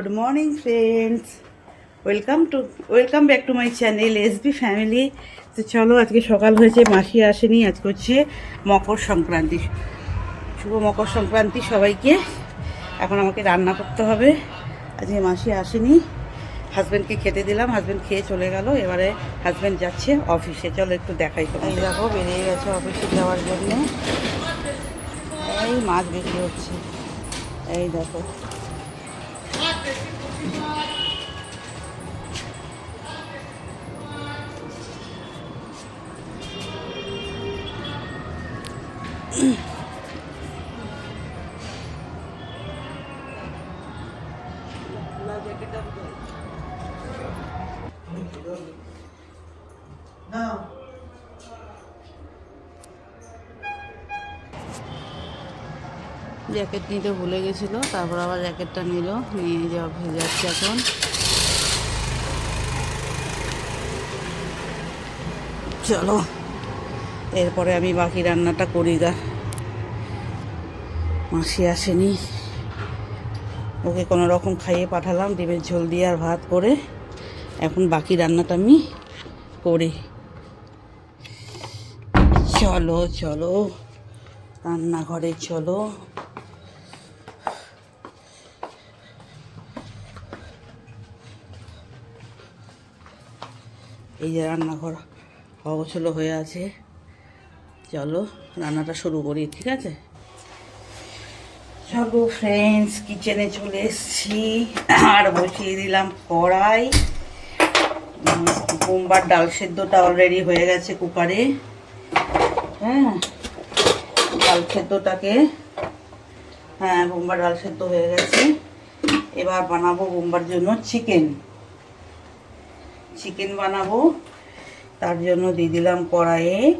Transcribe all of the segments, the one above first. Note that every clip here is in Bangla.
Good morning friends welcome to welcome back to my channel SB family তো চলো, আজকে সকাল হয়েছে, মাসি আসেনি, আজকে হচ্ছে মকর সংক্রান্তি। শুভ মকর সংক্রান্তি সবাইকে। এখন আমাকে রান্না করতে হবে। আজকে মাসি আসেনি। হাজব্যান্ডকে খেতে দিলাম হাজব্যান্ড খেয়ে চলে গেল। এবারে হাজব্যান্ড যাচ্ছে অফিসে চলো, একটু দেখাই তো দেখো, বেরিয়ে গেছে অফিসে যাওয়ার জন্য। এই মাছ বিক্রি হচ্ছে। এই দেখো। Now, জ্যাকেট নিতে ভুলে গেছিল, তারপর আবার জ্যাকেটটা নিল, নিয়ে যে অফিসে যাচ্ছে এখন। চলো, এরপরে আমি বাকি রান্নাটা করি গা। মাসি আসেনি। ওকে কোনো রকম খাইয়ে পাঠালাম, ডিমের ঝোল দিয়ে আর ভাত করে। এখন বাকি রান্নাটা আমি করি। চলো চলো, রান্নাঘরে চলো। এই যে রান্নাঘর অগোছলো হয়ে আছে। চলো রান্নাটা শুরু করি ঠিক আছে? চলো ফ্রেন্ডস কিচেনে চলে এসেছি। আর বসিয়ে দিলাম কড়াই। উম, বোম্বার ডাল সেদ্ধটা অলরেডি হয়ে গেছে কুকারে। হ্যাঁ ডাল সেদ্ধটাকে হ্যাঁ বোম্বার ডাল সেদ্ধ হয়ে গেছে। এবার বানাবো বোম্বার জন্য চিকেন চিকেন বানাবো। তার জন্য দিয়ে দিলাম কড়াইয়ে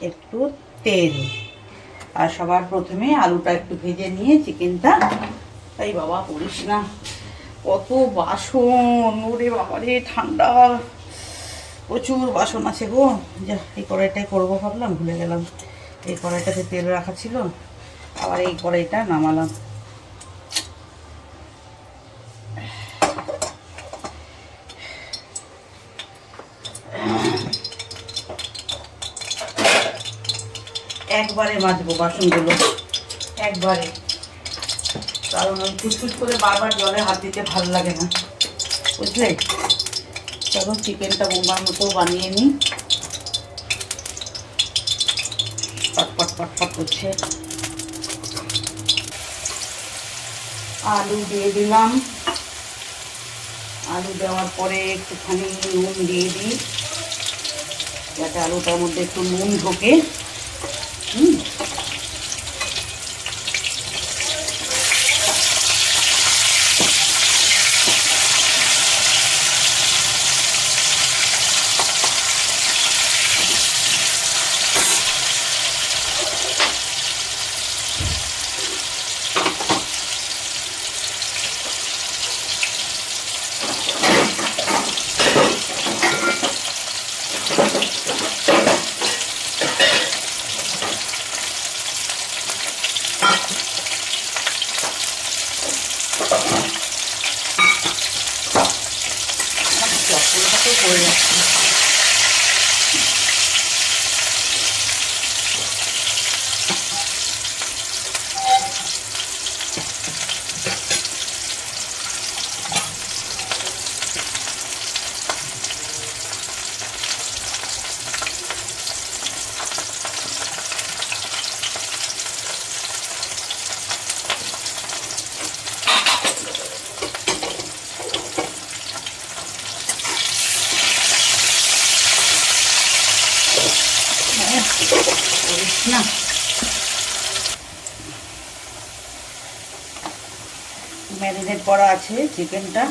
একটু তেল। আর সবার প্রথমে আলুটা একটু ভেজে নিয়ে চিকেনটা তাই বাবা করিস না। কত বাসন, ওরে বাবা রে, ঠান্ডা। প্রচুর বাসন আছে গো। যা, এই কড়াইটাই করব ভাবলাম, ভুলে গেলাম। এই কড়াইটাতে তেল রাখা ছিল। আবার এই কড়াইটা নামালাম। একবারে মাজবো বাসনগুলো। একবারে। কারণ ওই করে বারবার জলে হাত দিতে ভালো লাগে না। বুঝলে? চলো চিকেনটা বোম্বার মতো বানিয়ে নিই। পটপট পটপট করছে। আলু দিয়ে দিলাম। আলু দেওয়ার পরে একটুখানি নুন দিয়ে দিই। যাতে আলুটার মধ্যে একটু নুন ঢোকে হুম চপলটাকে করে রাখছি হ্যাঁ, করিস না ম্যারিনেট করা আছে চিকেনটা।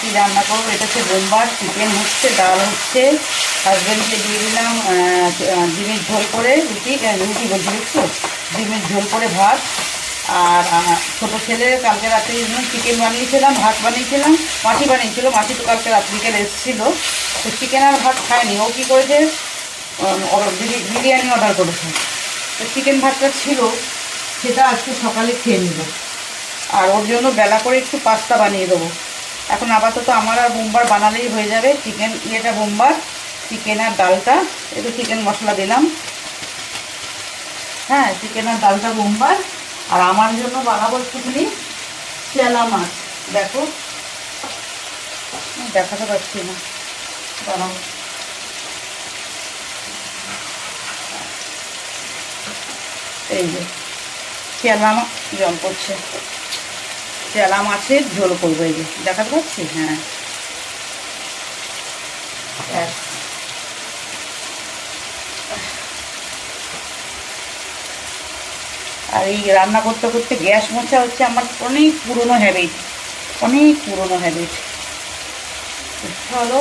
কি রান্না করব? এটা হচ্ছে বোমবার চিকেন হচ্ছে ডাল, হচ্ছে হাজব্যান্ডকে দিয়ে দিলাম ডিমের ঝোল করে রুটি রুটি বলছি দেখছ ডিমের ঝোল করে ভাত। আর ছোটো ছেলে কালকে রাত্রে চিকেন বানিয়েছিলাম, ভাত বানিয়েছিলাম মাটি বানিয়েছিল মাটি তো কালকে রাত্রিকাল এসেছিল। তো চিকেন আর ভাত খায়নি, ও কী করেছে? বিরিয়ানি অর্ডার করেছে। তো চিকেন ভাতটা ছিল, সেটা আজকে সকালে খেয়ে নেব আর ওর জন্য বেলা করে একটু পাস্তা বানিয়ে দেবো। এখন আপাতত আমার আর বোম্বার বানালেই হয়ে যাবে। চিকেন ইয়েটা বোম্বার চিকেন আর ডালটা। একটু চিকেন মশলা দিলাম। হ্যাঁ চিকেন আর ডালটা বোম্বার। আর আমার জন্য বানাবো একটুখানি চেলা মাছ। দেখো। দেখাতে পারছি না। বানাবো। এই যে চেলা জল পড়ছে। চেলা মাছের ঝোল করব এই যে। দেখাতে পাচ্ছি? হ্যাঁ। আর এই রান্না করতে করতে গ্যাস মোছা হচ্ছে আমার অনেক পুরনো হ্যাবিট অনেক পুরনো হ্যাবিট চলো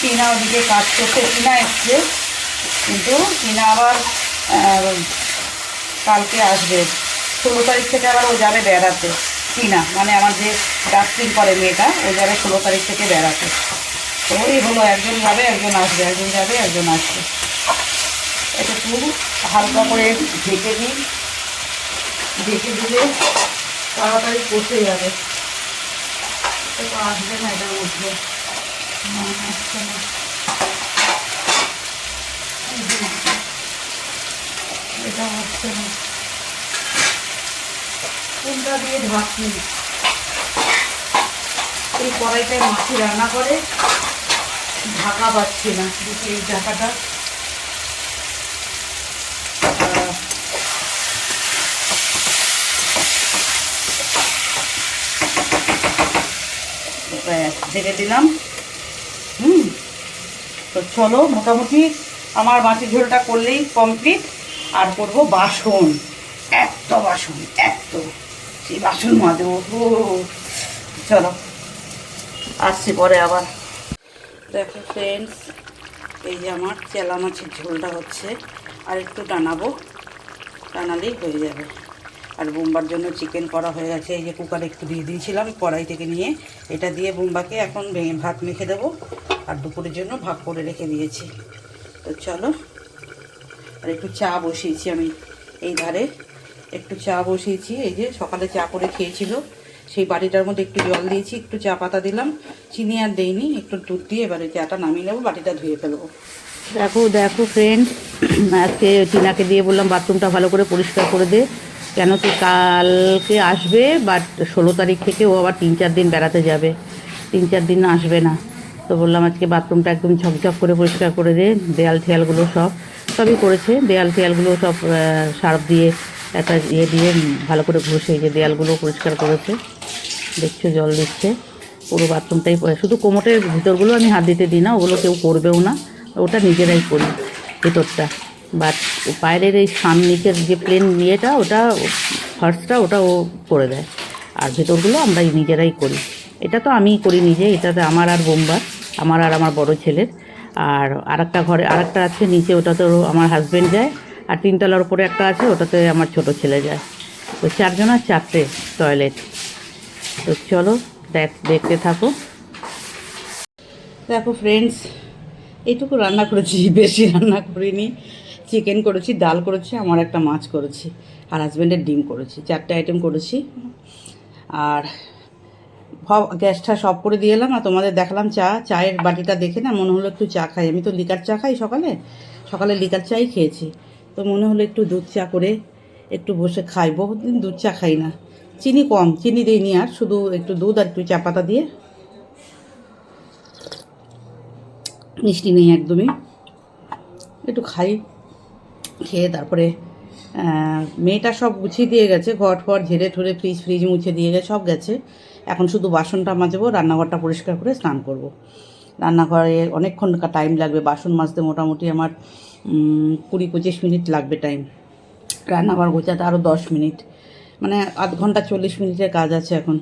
টিনা ওদিকে কাজ করতে টিনা এসছে। কিন্তু টিনা আবার কালকে আসবে। ষোলো তারিখ থেকে আবার ও যাবে বেড়াতে টিনা মানে আমার যে ডাস্টিং করে মেয়েটা ও যাবে ষোলো তারিখ থেকে বেড়াতে। তো ওই হলো একজন যাবে একজন আসবে একজন যাবে একজন আসবে। এটা একটু হালকা করে ঢেকে দিই। ঢেকে দিলে তাড়াতাড়ি পচে যাবে। আসবে না এটার না, আসছে না। এই যে, কোনটা দিয়ে ঢাকি। এই কড়াইটায় মাছি রান্না করে, ঢাকা পাচ্ছি না, দেখি এই ঢাকাটা। ঢেকে দিলাম। হুম, তো চলো, মোটামুটি আমার মাছের ঝোলটা করলেই কমপ্লিট আর করব বাসন। এত বাসন, এত। সেই বাসন মাজবো ও চলো, আসছি পরে আবার। দেখো ফ্রেন্ডস এই যে আমার চেলা মাছের ঝোলটা হচ্ছে, আর একটু টানাবো, টানালেই হয়ে যাবে। আর বোম্বার জন্য চিকেন করা হয়ে গেছে, এই যে কুকারে একটু দিয়ে দিয়েছিলাম, কড়াই থেকে নিয়ে। এটা দিয়ে বোম্বাকে এখন ভেঙে ভাত মেখে দেবো, আর দুপুরের জন্য ভাগ করে রেখে দিয়েছি। তো চলো আর একটু চা বসিয়েছি আমি এই ধারে। একটু চা বসিয়েছি, এই যে সকালে চা করে খেয়েছিল। সেই বাটিটার মধ্যে একটু জল দিয়েছি, একটু চা পাতা দিলাম, চিনি আর দেইনি, একটু দুধ দিয়ে এবারে চাটা নামিয়ে নেব, বাটিটা ধুয়ে ফেলব। দেখো দেখো ফ্রেন্ড আজকে টিনাকে দিয়ে বললাম বাথরুমটা ভালো করে পরিষ্কার করে দে, কেন কি কালকে আসবে বাট ষোলো তারিখ থেকে ও আবার তিন চার দিন বেড়াতে যাবে। তিন চার দিন আসবে না। তো বললাম আজকে বাথরুমটা একদম ঝকঝক করে পরিষ্কার করে দে দেয়াল ঠেয়ালগুলো সব। সবই করেছে। দেয়াল ঠেয়ালগুলো সব সার্ফ দিয়ে একটা ইয়ে দিয়ে ভালো করে ঘষে যে দেয়ালগুলো পরিষ্কার করেছে। দেখছ, জল দিচ্ছে। পুরো বাথরুমটাই শুধু কোমোটের ভিতরগুলো আমি হাত দিতে দিই না, ওগুলো কেউ করবেও না। ওটা নিজেরাই করি ভিতরটা। বাট বাইরের এই সামনে নিচের যে প্লেন ইয়েটা, ওটা ফার্স্টটা ওটা ও করে দেয়। আর ভেতরগুলো আমরা নিজেরাই করি। এটা তো আমিই করি নিজে, এটাতে আমার আর বোম্বার, আমার আর আমার বড় ছেলের। আর আরেকটা ঘরে, আরেকটা আছে নিচে ওটাতে আমার হাজব্যান্ড যায়। আর তিনতলার উপরে একটা আছে, ওটাতে আমার ছোট ছেলে যায়। তো চারজনের চারটে টয়লেট তো চলো, দেখ, দেখতে থাকো। দেখো ফ্রেন্ডস এইটুকু রান্না করেছি, বেশি রান্না করিনি। চিকেন করেছি, ডাল করেছি, আমার একটা মাছ করেছি। আর হাজব্যান্ডের ডিম করেছি, চারটে আইটেম করেছি। আর গ্যাসটা সব করে দিয়ে এলাম আর তোমাদের দেখালাম চা। চায়ের বাটিটা দেখে না মনে হলো একটু চা খাই। আমি তো লিকার চা খাই সকালে। সকালে লিকার চাই খেয়েছি। তো মনে হলো একটু দুধ চা করে একটু বসে খাই। বহুদিন দুধ চা খাই না। চিনি কম। চিনি দিইনি আর। শুধু একটু দুধ আর একটু চা পাতা দিয়ে। মিষ্টি নেই একদমই। একটু খাই। খেয়ে তারপরে মেয়েটা সব গুছিয়ে দিয়ে গেছে, ঘর ফর ঝেড়ে ঠুরে ফ্রিজ ফ্রিজ মুছে দিয়ে গেছে, সব গেছে। এখন শুধু বাসনটা মাজবো, রান্নাঘরটা পরিষ্কার করে স্নান করব। রান্নাঘরে অনেকক্ষণ টাইম লাগবে, বাসন মাজতে মোটামুটি আমার কুড়ি পঁচিশ মিনিট লাগবে টাইম রান্নাঘর গোছাতে আরও দশ মিনিট। মানে আধ ঘণ্টা চল্লিশ মিনিটের কাজ আছে এখন।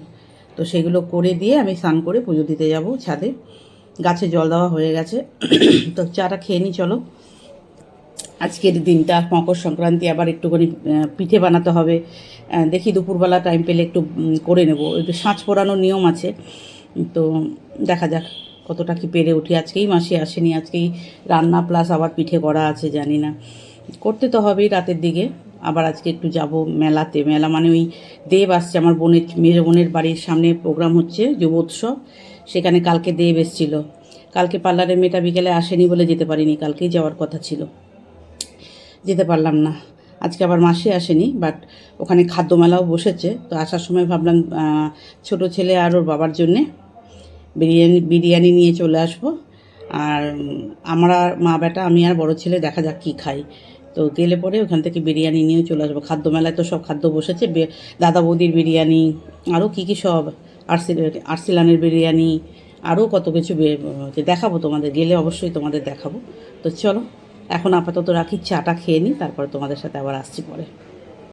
তো সেগুলো করে দিয়ে আমি স্নান করে পুজো দিতে যাব ছাদে। গাছে জল দেওয়া হয়ে গেছে। তো চাটা খেয়ে নিই চলো। আজকের দিনটা মকর সংক্রান্তি আবার একটুখানি পিঠে বানাতে হবে। দেখি দুপুরবেলা টাইম পেলে একটু করে নেব। একটু সাঁচ পোড়ানোর নিয়ম আছে। তো দেখা যাক কতটা কি পেরে উঠি। আজকেই মাসি আসেনি, আজকেই রান্না প্লাস আবার পিঠে করা আছে, জানি না। করতে তো হবেই রাতের দিকে। আবার আজকে একটু যাব মেলাতে। মেলা মানে ওই দেব আসছে, আমার বোনের মেয়ে বোনের বাড়ির সামনে প্রোগ্রাম হচ্ছে, যুব উৎসব। সেখানে কালকে দেব এসেছিল। কালকে পার্লারের মেয়েটা বিকেলে আসেনি বলে যেতে পারিনি, কালকেই যাওয়ার কথা ছিল। যেতে পারলাম না। আজকে আবার মাসি আসেনি বাট ওখানে খাদ্য মেলাও বসেছে। তো আসার সময় ভাবলাম ছোট ছেলে আর ওর বাবার জন্যে বিরিয়ানি বিরিয়ানি নিয়ে চলে আসব। আর আমরা, মা বেটা আমি আর বড় ছেলে, দেখা যাক কী খাই। তো গেলে পরে ওখান থেকে বিরিয়ানি নিয়ে চলে আসব। খাদ্য মেলায় তো সব খাদ্য বসেছে। দাদা বৌদির বিরিয়ানি আরও কী কী সব আরসিল আরসিলানের বিরিয়ানি আরও কত কিছু। দেখাবো তোমাদের। গেলে অবশ্যই তোমাদের দেখাবো। তো চলো। এখন আপাতত রাখি চাটা খেয়ে নিই তারপরে তোমাদের সাথে আবার আসছি পরে।